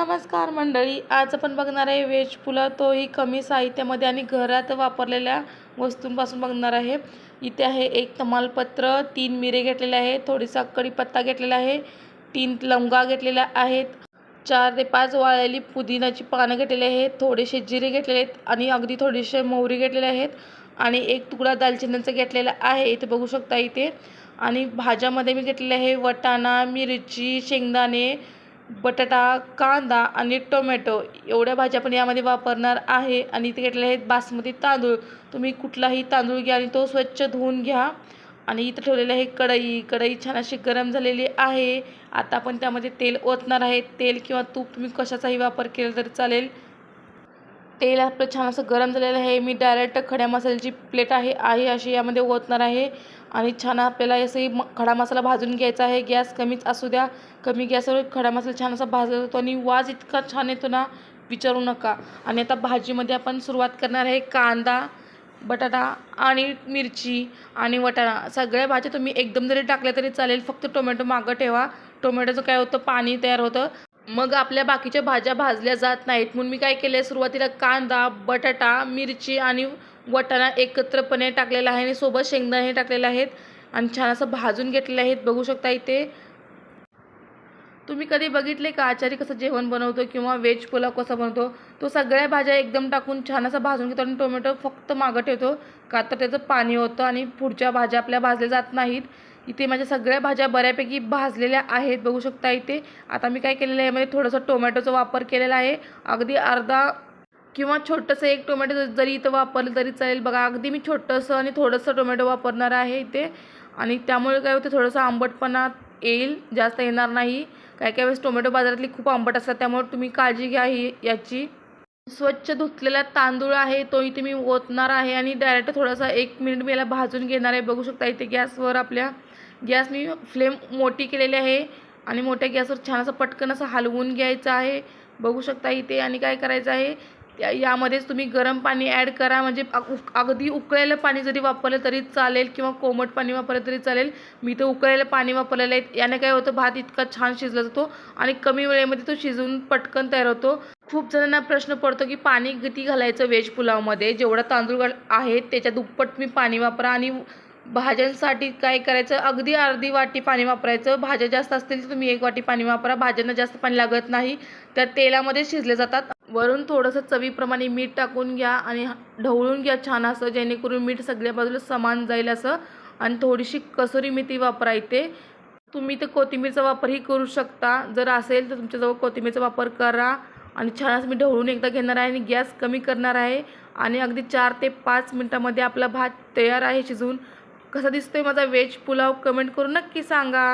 नमस्कार मंडळी आज आपण बघणार आहे वेज पुलाव. तोही कमी साहित्यामध्ये आणि घरात वापरलेल्या वस्तूंपासून बघणार आहे. इथे आहे एक तमालपत्र तीन मिरे घेतलेले आहे थोडीसा कढीपत्ता घेतलेला आहे तीन लवंगा घेतलेल्या आहेत चार ते पाच वाळलेली पुदिनाची पानं घेतलेली आहेत थोडेसे जिरे घेतलेले आहेत आणि अगदी थोडेसे मोहरी घेतलेले आहेत आणि एक तुकडा दालचिनीचं घेतलेला आहे इथे बघू शकता इथे. आणि भाज्यामध्ये मी घेतलेले आहे वटाणा मिरची शेंगदाणे बटाटा कांदा आणि टोमॅटो एवढ्या भाज्या पण यामध्ये वापरणार आहे. आणि इथे घेतलेले आहेत बासमती तांदूळ. तुम्ही कुठलाही तांदूळ घ्या आणि तो स्वच्छ धुवून घ्या. आणि इथं ठेवलेलं आहे कढई. कढई छान अशी गरम झालेली आहे. आता आपण त्यामध्ये तेल ओतणार आहे. तेल किंवा तूप तुम्ही कशाचाही वापर केला तरी चालेल. तेल आपलं छान असं गरम झालेलं आहे. मी डायरेक्ट खड्या मसाल्याची प्लेट आहे आहे अशी यामध्ये ओतणार आहे. आणि छान आपल्याला असंही म खडा मसाला भाजून घ्यायचा आहे. गॅस कमीच असू द्या. कमी गॅसवर खडा मसाला छान असा भाजला जातो आणि वाज इतका छान येतो ना विचारू नका. आणि आता भाजीमध्ये आपण सुरुवात करणार आहे कांदा बटाटा आणि मिरची आणि वटाणा. सगळ्या भाज्या तुम्ही एकदम जरी टाकल्या तरी चालेल. फक्त टोमॅटो मागं ठेवा. टोमॅटोचं काय होतं? पाणी तयार होतं. मग आपल्या बाकीच्या भाज्या भाजल्या जात नाहीत. म्हणून मी काय केलं आहे सुरुवातीला कांदा बटाटा मिरची आणि वटाणा एकत्रपणे टाकलेला आहे आणि सोबत शेंगदाणे टाकलेले आहेत आणि छान असं भाजून घेतलेले आहेत. बघू शकता इथे. तुम्ही कधी बघितले का? आचारी कसं जेवण बनवतो किंवा व्हेज पुलाव कसा बनवतो? तो सगळ्या भाज्या एकदम टाकून छान असं भाजून घेतो आणि टोमॅटो फक्त मागं ठेवतो का? तर त्याचं पाणी होतं आणि पुढच्या भाज्या आपल्या भाजल्या जात नाहीत. इथे माझ्या सगळ्या भाज्या बऱ्यापैकी भाजलेल्या आहेत. बघू शकता इथे. आता मी काय केलेलं आहे यामध्ये थोडंसं टोमॅटोचा वापर केलेला आहे. अगदी अर्धा किंवा छोटंसं एक टोमॅटो जरी इथं वापरलं तरी चालेल. बघा अगदी मी छोटंसं आणि थोडंसं टोमॅटो वापरणार आहे इथे. आणि त्यामुळे काय होतं थोडंसं आंबटपणा येईल जास्त येणार नाही. काय काय वेळेस टोमॅटो बाजारातली खूप आंबट असतात त्यामुळे तुम्ही काळजी घ्या ही याची. स्वच्छ धुतलेला तांदूळ आहे तो इथे मी ओतणार आहे आणि डायरेक्ट थोडासा एक मिनिट मी याला भाजून घेणार आहे. बघू शकता इथे गॅसवर आपल्या गॅस मी फ्लेम मोठी केलेली आहे आणि मोठ्या गॅसवर छान असं पटकन असं हलवून घ्यायचं आहे. बघू शकता इथे आणि काय करायचं आहे? या यामध्येच तुम्ही गरम पाणी ॲड करा. म्हणजे उक- अगदी उकळलेलं पाणी जरी वापरलं तरी चालेल किंवा कोमट पाणी वापरलं तरी चालेल. मी तर उकळलेलं पाणी वापरलेलं आहे. याने काय होतं? भात इतका छान शिजला जातो आणि कमी वेळेमध्ये तो शिजवून पटकन तयार होतो. खूप जणांना प्रश्न पडतो की पाणी किती घालायचं व्हेज पुलावमध्ये? जेवढा तांदूळ आहे त्याच्या दुप्पट तुम्ही पाणी वापरा आणि भाज्यांसाठी काय करायचं? अगदी अर्धी वाटी पाणी वापरायचं. भाज्या जास्त असतील तर तुम्ही एक वाटी पाणी वापरा. भाज्यांना जास्त पाणी लागत नाही. त्या तेलामध्ये शिजले जातात. वरून थोडंसं चवीप्रमाणे मीठ टाकून घ्या आणि ढवळून घ्या छान असं जेणेकरून मीठ सगळ्या बाजूला समान जाईल असं. आणि थोडीशी कसुरी मेथी वापरायते तुम्ही तर कोथिंबीरचा वापरही करू शकता. जर असेल तर तुमच्याजवळ कोथिंबीरचा वापर करा. आणि छान असं मी ढवळून एकदा घेणार आहे आणि गॅस कमी करणार आहे. आणि अगदी चार ते पाच मिनटामध्ये आपला भात तयार आहे शिजवून कसा आहे माझा व्हेज पुलाव? कमेंट करून नक्की सांगा.